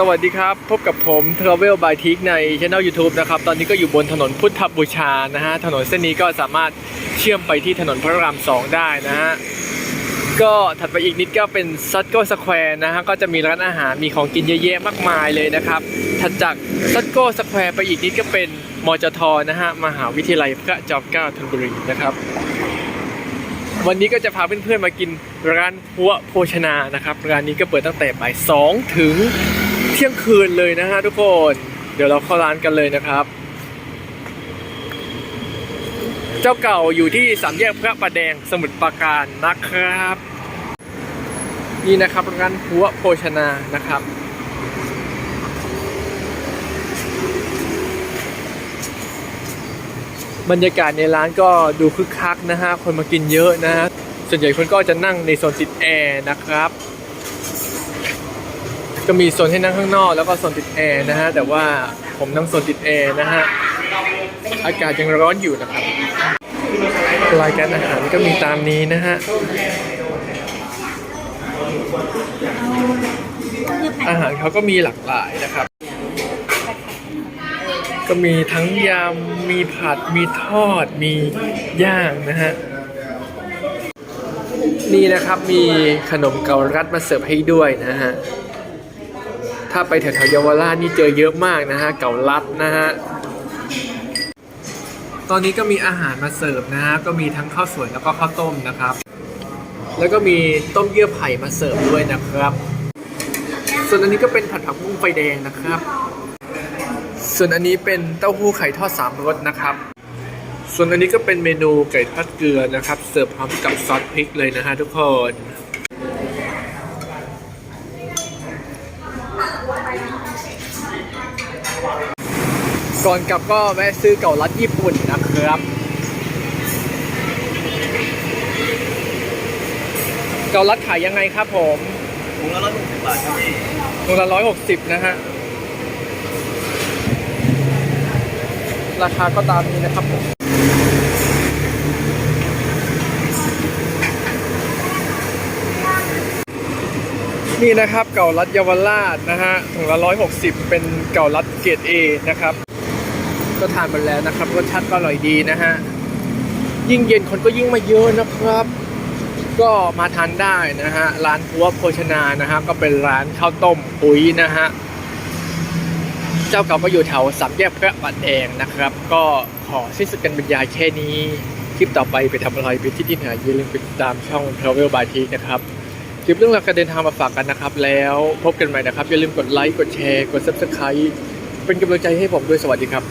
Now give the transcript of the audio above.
สวัสดีครับ พบกับผม Travel by t i k ในช่อง YouTube นะครับ ตอนนี้ก็อยู่บนถนนพุทธบูชานะฮะ ถนนเส้นนี้ก็สามารถเชื่อมไปที่ถนนพระราม 2 ได้นะฮะ ก็ถัดไปอีกนิดก็เป็นซัตโกสแควร์นะฮะ ก็จะมีร้านอาหารมีของกินเยอะแยะมากมายเลยนะครับ ถัดจากซัตโกสแควร์ไปอีกนิดก็เป็นมจทนะฮะ มหาวิทยาลัยพระจอมเกล้าธนบุรีนะครับ วันนี้ก็จะพาเพื่อนๆมากินร้านพัวโภชนานะครับ ร้านนี้ก็เปิดตั้งแต่บ่ายสองถึง ที่ยงคืนเลยนะฮะทุกคน เดี๋ยวเราเข้าร้านกันเลยนะครับ เจ้าเก่าอยู่ที่สามแยกพระประแดงสมุทรปราการนะครับ นี่นะครับร้านพัวโภชนานะครับบรรยากาศในร้านก็ดูคึกคักนะฮะ คนมากินเยอะนะฮะ ส่วนใหญ่คนก็จะนั่งในโซนติดแอร์นะครับ ก็มีโซนให้นั่งข้างนอกแล้วก็โซนติดแอร์นะฮะแต่ว่าผมนั่งโซนติดแอร์นะฮะอากาศยังร้อนอยู่นะครับรายการอาหารก็มีตามนี้นะฮะอาหารเขาก็มีหลากหลายนะครับ ก็มีทั้งยำมีผัดมีทอดมีย่างนะฮะนี่นะครับมีขนมเกาลัดมาเสิร์ฟให้ด้วยนะฮะ ถ้าไปแถวๆเยาวราชนี่เจอเยอะมากนะฮะ เกาลัดนะฮะ ตอนนี้ก็มีอาหารมาเสิร์ฟนะฮะ ก็มีทั้งข้าวสวยแล้วก็ข้าวต้มนะครับ แล้วก็มีต้มเยื่อไผ่มาเสิร์ฟด้วยนะครับ ส่วนอันนี้ก็เป็นผัดผักบุ้งไฟแดงนะครับ ส่วนอันนี้เป็นเต้าหู้ไข่ทอดสามรสนะครับ ส่วนอันนี้ก็เป็นเมนูไก่ทอดเกลือนะครับ เสิร์ฟพร้อมกับซอสพริกเลยนะฮะทุกคน ก่อนกลับก็แวะซื้อเก่าลัดญี่ปุ่นนะครับ เกาลัดขายยังไงครับผมถุงละร้อยหกสิบบาทครับพี่ตัวละร้อยหกสิบนะฮะ ราคาก็ตามนี้นะครับผม นี่นะครับเก่าลัดเยาวราชนะฮะถุงละร้อยหกสิบเป็นเก่าลัดเกรดเอนะครับ ก็ทานไปแล้วนะครับรสชาติก็อร่อยดีนะฮะยิ่งเย็นคนก็ยิ่งมาเยอะนะครับ ก็มาทานได้นะฮะร้านพัวโภชนานะฮะก็เป็นร้านข้าวต้มปุ๋ยนะฮะเจ้าเก่าก็อยู่แถวสามแยกพระบาทแดงนะครับ ก็ขอสิ้นสุดกันบรรยายแค่นี้คลิปต่อไปไปทำอะไรไปที่ที่ไหนอย่าลืมไปติดตามช่อง Travel by t นะครับ ลิปเรื่องราวการเดินทางมาฝากกันนะครับ แล้วพบกันใหม่นะครับ อย่าลืมกดไลค์กดแชร์กด Subscribe เป็นกำลังใจให้ผมด้วยสวัสดีครับ